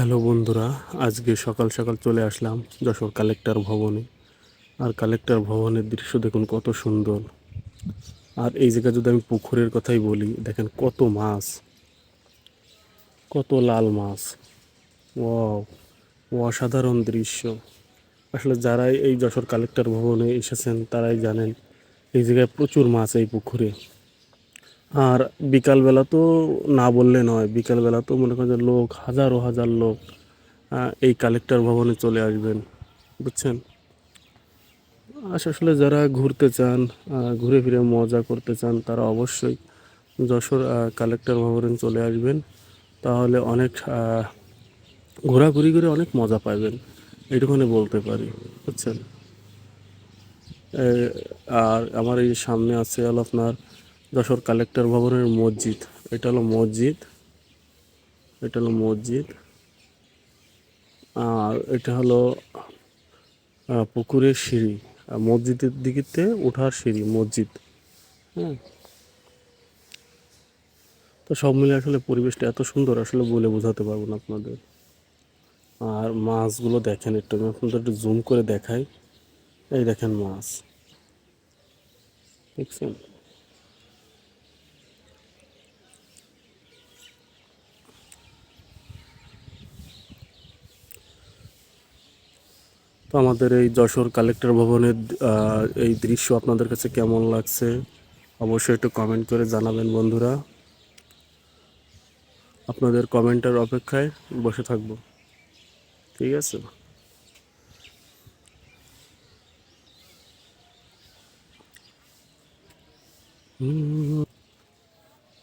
Hello বন্ধুরা, আজকে সকাল সকাল চলে আসলাম যশোর কালেক্টর ভবনে। আর কালেক্টর ভবনের দৃশ্য দেখুন কত সুন্দর। আর এই জায়গায় যদি আমি পুকুরের কথাই বলি, দেখেন কত মাছ, কত লাল মাছ। ও অসাধারণ দৃশ্য। আসলে যারাই এই যশোর কালেক্টর ভবনে এসেছেন, তারাই জানেন এই জায়গায় প্রচুর মাছ এই পুকুরে। আর বিকালবেলা তো না বললে নয়, বিকালবেলা তো মনে করেন লোক, হাজারো হাজার লোক এই কালেক্টর ভবনে চলে আসবেন, বুঝছেন? আস- আসলে যারা ঘুরতে চান ঘুরে ফিরে মজা করতে চান, তারা অবশ্যই যশোর কালেক্টর ভবনে চলে আসবেন। তাহলে অনেক ঘোরাঘুরি করে অনেক মজা পাবেন এইটুখানি বলতে পারি, বুঝছেন? আর আমার এই সামনে আছে আপনার যশোর কালেক্টর ভবনের মসজিদ। এটা হলো মসজিদ। এটা হলো মসজিদ। আর এটা হলো পুকুরের সিঁড়ি। আর মসজিদের দিকেতে ওঠার সিঁড়ি, মসজিদ। হ্যাঁ। তো সব মিলে আসলে পরিবেশটা এত সুন্দর, আসলে বলে বোঝাতে পারব না আপনাদের। আর মাছগুলো দেখেন একটু, আমি আপনাদের একটু জুম করে দেখাই। এই দেখেন মাছ। দেখছেন? তো আমাদের এই যশোর কালেক্টর ভবনের এই দৃশ্য আপনাদের কাছে কেমন লাগছে? অবশ্যই একটু কমেন্ট করে জানাবেন বন্ধুরা। আপনাদের কমেন্টের অপেক্ষায় বসে থাকব। ঠিক আছে?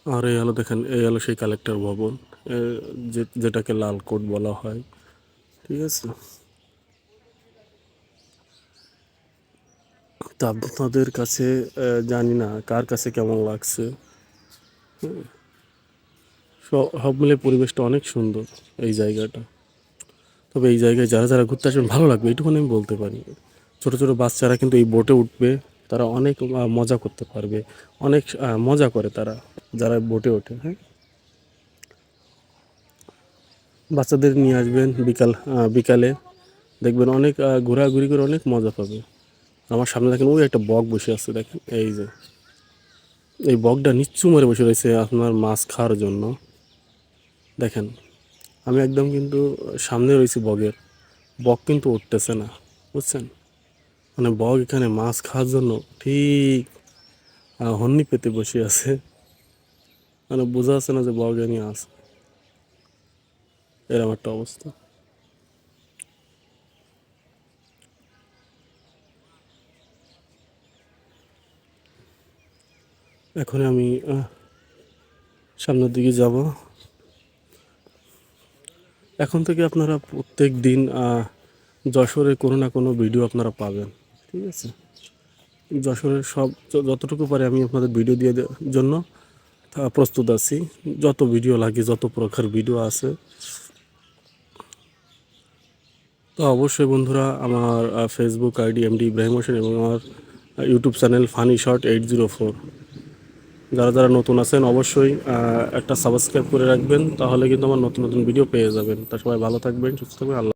আর, এই হলো দেখেন, এই হলো সেই কালেক্টর ভবন যেটাকে লাল কোট বলা হয়। ঠিক আছে? তা আপনাদের কাছে জানি না কার কাছে কেমন লাগছে। সব মিলে পরিবেশটা অনেক সুন্দর এই জায়গাটা। তবে এই জায়গায় যারা যারা ঘুরতে আসবেন, ভালো লাগবে, এইটুকুনি আমি বলতে পারি। ছোট ছোট বাচ্চারা কিন্তু এই বোটে উঠবে, তারা অনেক মজা করতে পারবে। অনেক মজা করে তারা, যারা বোটে ওঠে হ্যাঁ। বাচ্চাদের নিয়ে আসবেন বিকাল বিকালে। দেখবেন অনেক ঘোরাঘুরি করে অনেক মজা পাবে। আমার সামনে দেখেন ওই একটা বক বসে আছে, দেখেন, এই যে। এই বকটা নিচ্ছু মরে বসে রয়েছে আপনার মাছ খাওয়ার জন্য। দেখেন, আমি একদম কিন্তু সামনে রয়েছি বগের। বক কিন্তু উঠতেছে না, বুঝছেন? মানে বক এখানে মাছ খাওয়ার জন্য ঠিক হন্নি পেতে বসে আছে। মানে বোঝা যাচ্ছে না যে বক নিয়ে আছে। এরকম একটা অবস্থা। এখন আমি সামনের দিকে যাব। এখন থেকে আপনারা প্রত্যেক দিন যশোরে কোনো না কোনো ভিডিও আপনারা পাবেন, ঠিক আছে? যশোরের সব যতটুকু পারে আমি আপনাদের ভিডিও দিয়ে দেওয়ার জন্য প্রস্তুত আছি। যত ভিডিও লাগে, যত প্রকার ভিডিও আছে। তো অবশ্যই বন্ধুরা, আমার Facebook ID MD Ibrahim Hossain এবং আমার YouTube channel funny short eight zero four যারা যারা নতুন আছেন অবশ্যই একটা সাবস্ক্রাইব করে রাখবেন, তাহলে কিন্তু আমার নতুন নতুন ভিডিও পেয়ে যাবেন। তা সবাই ভালো থাকবেন, সুস্থ থাকবেন, আল্লাহ